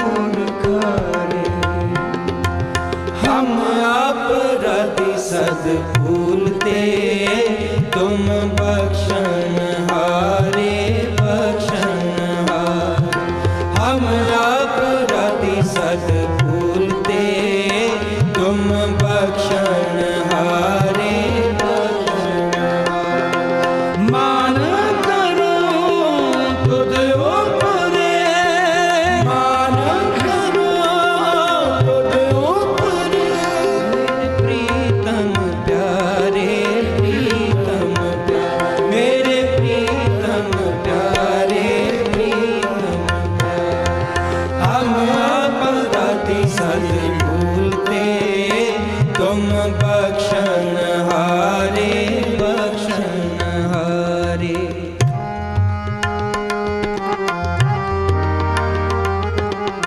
कौन करे हम अपराधी सद भूलते तुम बख्शन हारे बख्शन हार हम अपराधी सद भूलते तुम बख्शन हारे bakshan